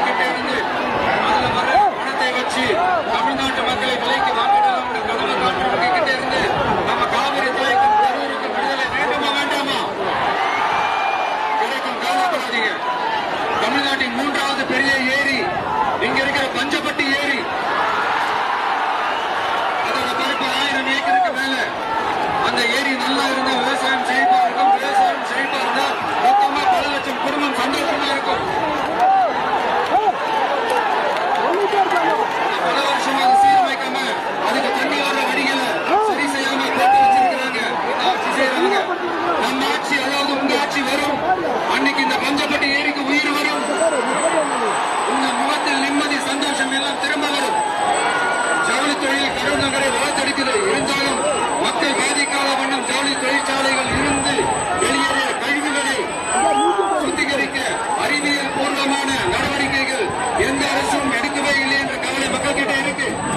கிட்டே இருந்து அதுல வர பணத்தை வச்சு தமிழ்நாட்டு மக்களை விலைக்கு வாங்கிடலாம் என்ற கனவு காட்டுறவங்க இருந்து நம்ம காவிரி தலைக்கும் கரூருக்கும் விடுதலை வேண்டுமா வேண்டாமா கிடைக்கும் கவலைப்படாதீங்க தமிழ்நாட்டின் மூன்றாவது பெரிய ஏரி থেকে